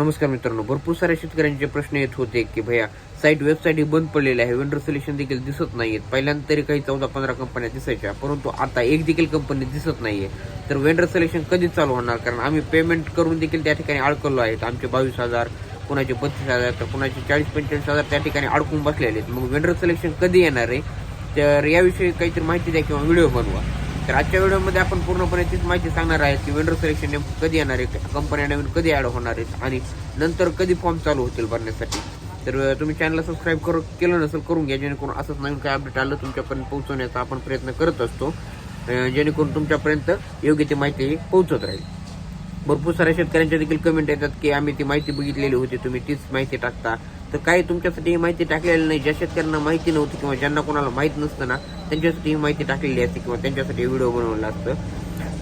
नमस्कार मित्रांनो भरपूर साऱ्या शेतकऱ्यांचे प्रश्न येत होते की भैया साईट वेबसाईट ही बंद पडलेली आहे वेंडर सोल्युशन देखील दिसत नाहीयेत. पहिल्यांदा तरी काही चौदा पंधरा कंपन्या दिसायच्या परंतु आता एक देखील कंपनी दिसत नाहीये. तर वेंडर सोल्युशन कधी चालू होणार? कारण आम्ही पेमेंट करून देखील त्या ठिकाणी अडकलो आहेत. आमचे बावीस हजार कुणाचे बत्तीस हजार तर कुणाचे चाळीस पंचेचाळीस हजार त्या ठिकाणी अडकून बसलेले आहेत. मग वेंडर सिलेक्शन कधी येणार आहे? तर याविषयी काहीतरी माहिती द्या किंवा व्हिडिओ बनवा. तर आजच्या व्हिडिओमध्ये आपण पूर्णपणे तीच माहिती सांगणार आहे की वेंडर सिलेक्शन नेमकं कधी येणार आहे कंपन्या नवीन कधी ॲड होणार आहेत आणि नंतर कधी फॉर्म चालू होतील भरण्यासाठी. तर तुम्ही चॅनलला सबस्क्राईब करू केलं नसेल करून घ्या जेणेकरून असंच नवीन काय अपडेट आलं तुमच्यापर्यंत पोहोचवण्याचा आपण प्रयत्न करत असतो. जेणेकरून तुमच्यापर्यंत योग्य ती माहिती पोहोचत राहील. भरपूर साऱ्या शेतकऱ्यांच्या देखील कमेंट येतात की आम्ही ती माहिती बघितलेली होती तुम्ही तीच माहिती टाकता. तर काही तुमच्यासाठी ही माहिती टाकलेली नाही. ज्या शेतकऱ्यांना माहिती नव्हती किंवा ज्यांना कोणाला माहीत नसतं ना त्यांच्यासाठी ही माहिती टाकलेली असते किंवा त्यांच्यासाठी व्हिडिओ बनवला असतं.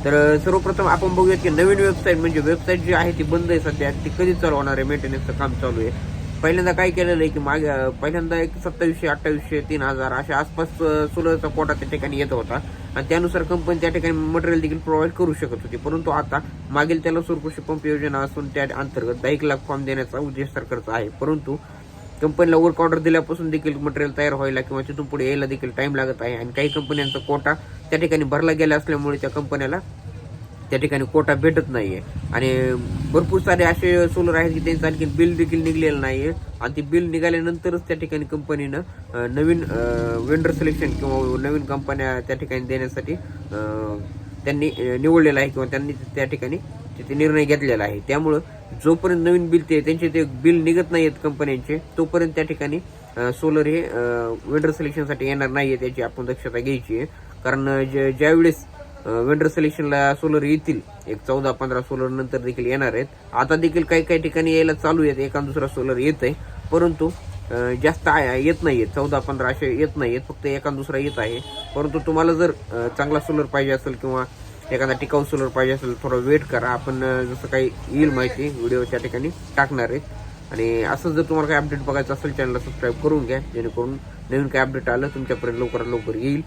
तर सर्वप्रथम आपण बघूयात की नवीन वेबसाईट म्हणजे वेबसाईट जी आहे ती बंद आहे सध्या. ती कधी चालू होणार आहे? मेंटेनन्सचं काम चालू आहे. पहिल्यांदा काय केलेलं आहे की मागे पहिल्यांदा एक सत्तावीसशे अठ्ठावीसशे तीन हजार अशा आसपास सोलरचा कोटा त्या ठिकाणी येत होता. आणि त्यानुसार कंपनी त्या ठिकाणी मटेरियल देखील प्रोव्हाइड करू शकत होती. परंतु आता मागील त्याला सूरकृषी पंप योजना असून त्या अंतर्गत दहा एक लाख फॉर्म देण्याचा उद्देश सरकारचा आहे. परंतु कंपनीला वर्क ऑर्डर दिल्यापासून देखील मटेरियल तयार व्हायला किंवा तिथून पुढे यायला देखील टाइम लागत आहे. आणि काही कंपन्यांचा कोटा त्या ठिकाणी भरला गेला असल्यामुळे त्या कंपन्याला त्या ठिकाणी कोटा भेटत नाही आहे आणि भरपूर सारे असे सोलर आहेत की त्यांचं आणखी बिल देखील निघलेलं आहे आणि ते बिल निघाल्यानंतरच त्या ठिकाणी कंपनीनं नवीन वेंडर सिलेक्शन किंवा नवीन कंपन्या त्या ठिकाणी देण्यासाठी त्यांनी निवडलेलं आहे किंवा त्यांनी त्या ठिकाणी तिथे निर्णय घेतलेला आहे. त्यामुळं जोपर्यंत नवीन बिल ते त्यांचे ते बिल निघत नाहीयेत कंपन्यांचे तोपर्यंत त्या ठिकाणी सोलर हे वेंडर सिलेक्शनसाठी येणार नाही आहे त्याची आपण दक्षता घ्यायची आहे. कारण ज्या- ज्यावेळेस वेंडर सिलेक्शनला सोलर येतील एक चौदा पंधरा सोलर नंतर देखील येणार आहेत. आता देखील काही काही ठिकाणी यायला चालू आहेत एका दुसरा सोलर येत आहे. परंतु जास्त येत येत आहेत चौदा पंधरा असे येत नाही आहेत फक्त एका दुसरा येत आहे. परंतु तुम्हाला जर चांगला सोलर पाहिजे असेल किंवा एखादा टिकाऊ सोलर पाहिजे असेल थोडं वेट करा. आपण जसं काही येईल माहिती व्हिडिओ त्या ठिकाणी टाकणार आहे. आणि असं जर तुम्हाला काही अपडेट बघायचं असेल चॅनलला सबस्क्राईब करून घ्या. जेणेकरून नवीन काही अपडेट आलं तुमच्यापर्यंत लवकरात लवकर येईल.